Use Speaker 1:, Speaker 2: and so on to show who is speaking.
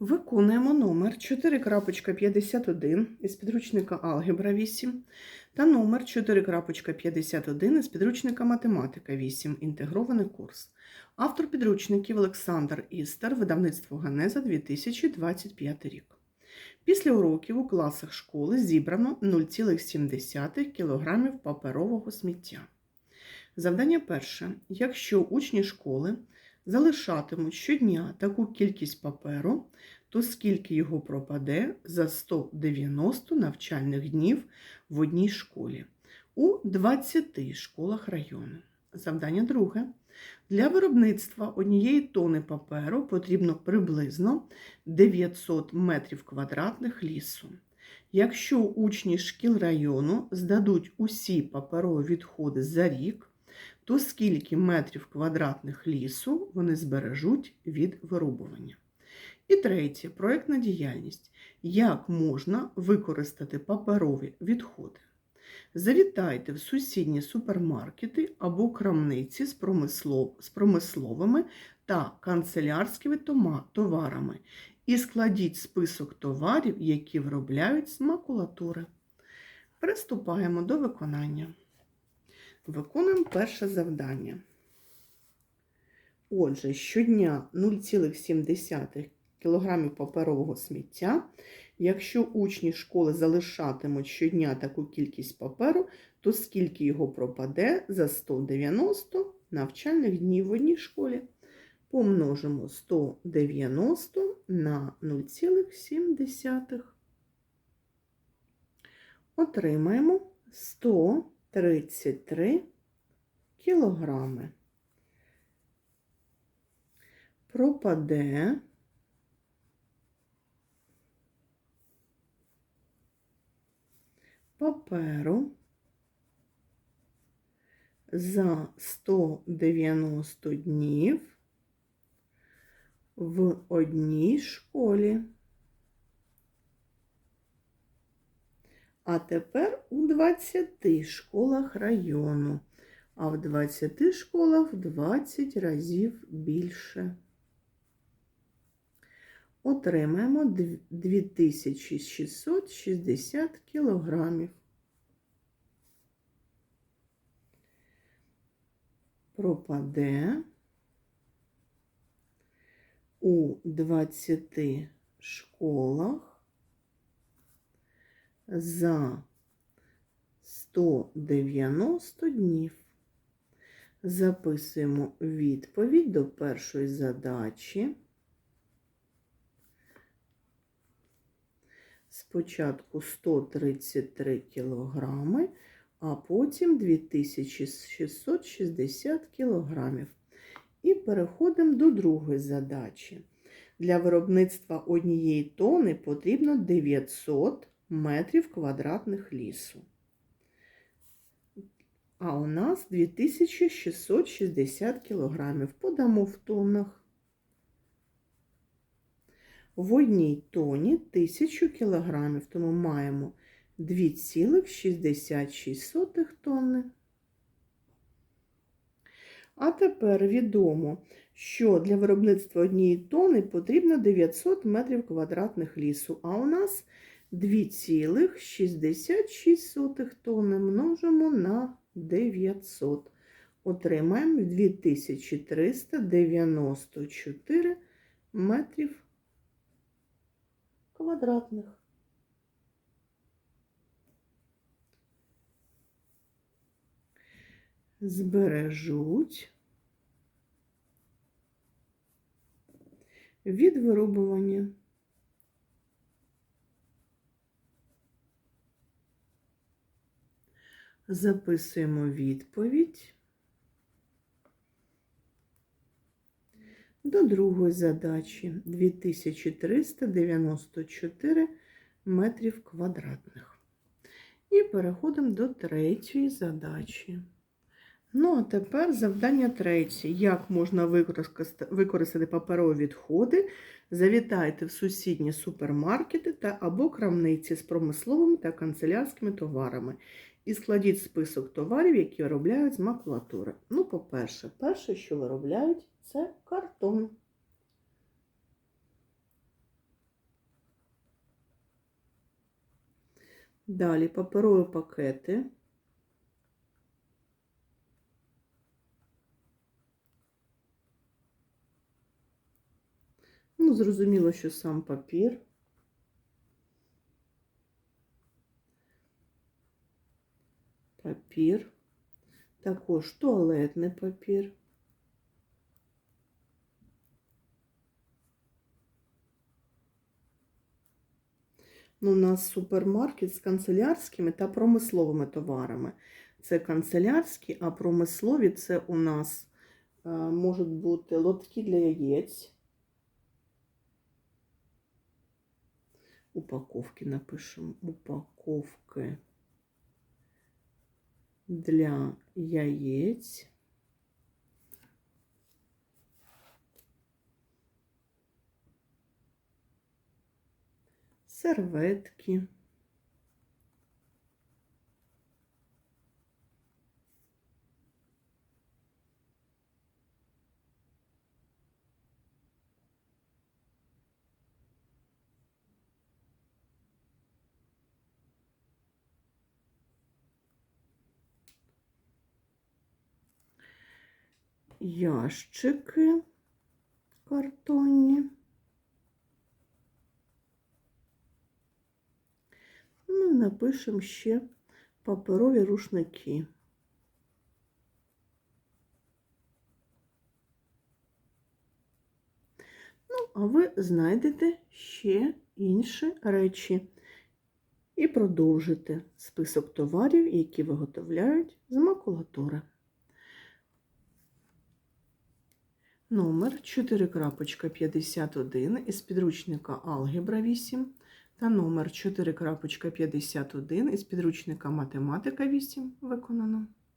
Speaker 1: Виконуємо номер 4.51 із підручника Алгебра 8 та номер 4.51 із підручника Математика 8. Інтегрований курс. Автор підручників Олександр Істер, видавництво Ганеза 2025 рік. Після уроків у класах школи зібрано 0,7 кг паперового сміття. Завдання перше. Якщо учні школи залишатимуть щодня таку кількість паперу, то скільки його пропаде за 190 навчальних днів в одній школі у 20 школах району. Завдання друге. Для виробництва однієї тони паперу потрібно приблизно 900 метрів квадратних лісу. Якщо учні шкіл району здадуть усі паперові відходи за рік, то скільки метрів квадратних лісу вони збережуть від вирубування. І третє проєктна діяльність. Як можна використати паперові відходи? Завітайте в сусідні супермаркети або крамниці з, промислов... з промисловими та канцелярськими товарами і складіть список товарів, які виробляють з макулатури. Приступаємо до виконання. Виконуємо перше завдання. Отже, щодня 0,7 кг паперового сміття. Якщо учні школи залишатимуть щодня таку кількість паперу, то скільки його пропаде за 190 навчальних днів в одній школі? Помножимо 190 на 0,7. Отримаємо 133 кілограми. Пропаде паперу за 190 днів в одній школі. А тепер у 20 школах району, а в 20 школах в 20 разів більше. Отримаємо 2660 кілограмів. Пропаде у 20 школах за 190 днів. Записуємо відповідь до першої задачі. Спочатку 133 кілограми, а потім 2660 кілограмів. І переходимо до другої задачі. Для виробництва однієї тони потрібно 900 метрів квадратних лісу. А у нас 2660 кілограмів. Подамо в тоннах. В одній тоні 1000 кілограмів, тому маємо 2,66 тонни. А тепер відомо, що для виробництва однієї тони потрібно 900 метрів квадратних лісу, а у нас 2,66 тонни множимо на 900. Отримаємо 2394 метрів квадратних. Збережуть від вирубування. Записуємо відповідь до другої задачі 2394 метрів квадратних. І переходимо до третьої задачі. Ну, а тепер завдання третє. Як можна використати паперові відходи? Завітайте в сусідні супермаркети та або крамниці з промисловими та канцелярськими товарами. І складіть список товарів, які виробляють з макулатури. Ну, по-перше, перше, що виробляють, це картон. Далі паперові пакети. Ну, зрозуміло, що сам папір. Папір. Також туалетний папір. Ну, у нас супермаркет з канцелярськими та промисловими товарами. Це канцелярські, а промислові це у нас е, можуть бути лотки для яєць. Упаковки напишемо. Упаковки для яєць. Серветки. Ящики картонні. Ну, і напишемо ще паперові рушники. Ну, а ви знайдете ще інші речі і продовжите список товарів, які виготовляють з макулатури. Номер 4.51 із підручника Алгебра 8 та номер 4.51 із підручника Математика 8 виконано.